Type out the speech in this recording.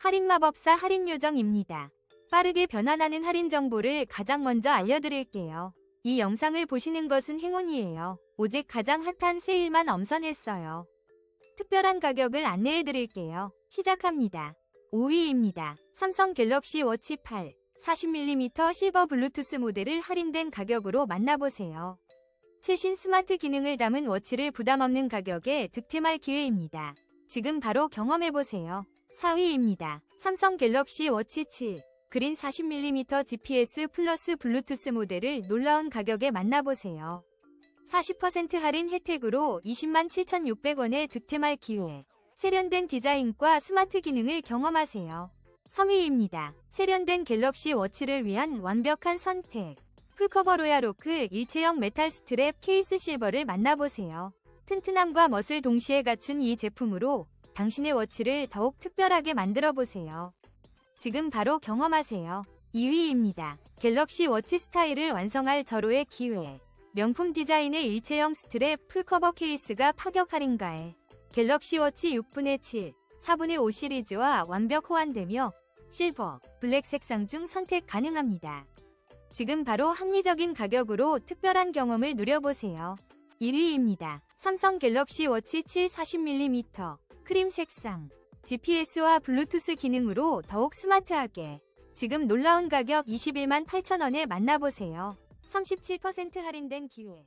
할인 마법사 할인 요정입니다. 빠르게 변환하는 할인 정보를 가장 먼저 알려드릴게요. 이 영상을 보시는 것은 행운이에요. 오직 가장 핫한 세일만 엄선했어요. 특별한 가격을 안내해드릴게요. 시작합니다. 5위입니다. 삼성 갤럭시 워치 8 40mm 실버 블루투스 모델을 할인된 가격으로 만나보세요. 최신 스마트 기능을 담은 워치를 부담 없는 가격에 득템할 기회입니다. 지금 바로 경험해보세요. 4위입니다. 삼성 갤럭시 워치 7 그린 40mm GPS 플러스 블루투스 모델을 놀라운 가격에 만나보세요. 40% 할인 혜택으로 20만 7,600원에 득템할 기회. 세련된 디자인과 스마트 기능을 경험하세요. 3위입니다. 세련된 갤럭시 워치를 위한 완벽한 선택. 풀커버 로얄오크 일체형 메탈 스트랩 케이스 실버를 만나보세요. 튼튼함과 멋을 동시에 갖춘 이 제품으로 당신의 워치를 더욱 특별하게 만들어 보세요. 지금 바로 경험하세요. 2위입니다. 갤럭시 워치 스타일을 완성할 절호의 기회. 명품 디자인의 일체형 스트랩 풀커버 케이스가 파격 할인가에 갤럭시 워치 6분의 7, 4분의 5 시리즈와 완벽 호환되며 실버, 블랙 색상 중 선택 가능합니다. 지금 바로 합리적인 가격으로 특별한 경험을 누려보세요. 1위입니다. 삼성 갤럭시 워치 7 40mm 크림 색상 GPS와 블루투스 기능으로 더욱 스마트하게 지금 놀라운 가격 21만 8천원에 만나보세요. 37% 할인된 기회